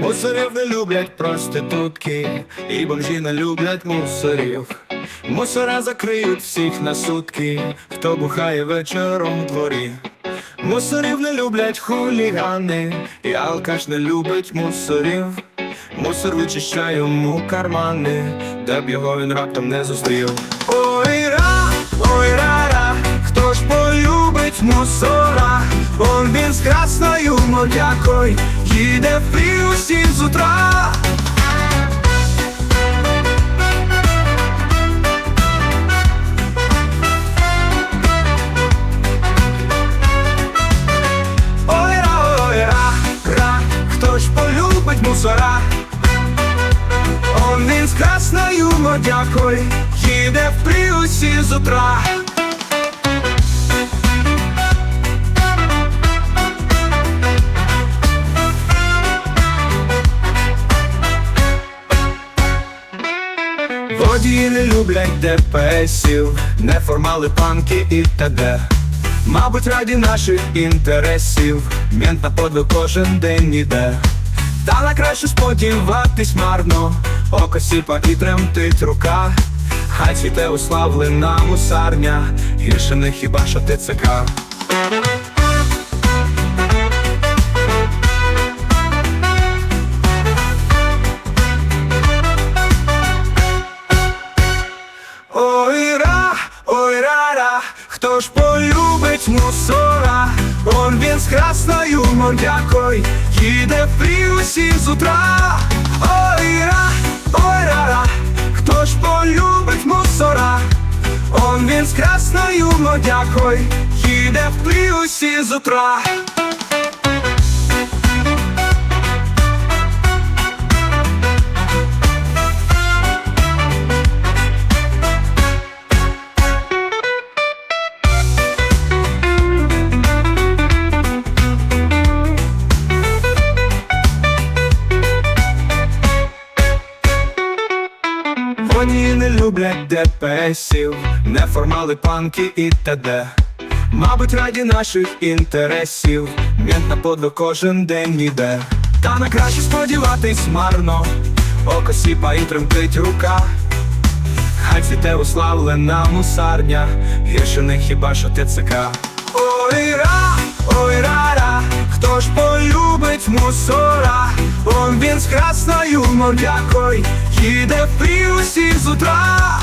Мусорів не люблять проститутки, і бомжі не люблять мусорів. Мусора закриють всіх на сутки, хто бухає вечором в дворі. Мусорів не люблять хулігани, і алкаш не любить мусорів. Мусор вичищає йому кармани, де б його він раптом не зустрів. Ой ра, ой ра-ра, хто ж полюбить мусора? Он він з красною модякою їде в пріусі з утра. Ой ра, ой ра, хто ж полюбить мусора? Он він з красною модякою їде в пріусі з утра. Водії не люблять депесів, неформали панки і т.д. Мабуть, раді наших інтересів, мент на подвиг кожен день іде. Та на краще сподіватись марно, око сіпа і тремтить рука. Хай цвіте уславлена мусарня, гірше не хіба що ТЦК. Ой хто ж полюбить мусора? Он він з красною мордякой, їде в пріусі з утра. Ой ра, ой ра-ра, хто ж полюбить мусора? Он він з красною мордякой, їде в пріусі з утра. Люблять депесів, неформали панки і т.д. Мабуть, раді наших інтересів, мент на подвиг кожен день іде. Та на краще сподіватись марно, око сіпа і тремтить рука. Хай цвіте уславлена мусарня, гірше не хіба що ТЦК. Ой ра, ой ра-ра, хто ж полюбить мусора? Он він з красною мордякою їде в пріусі з утра.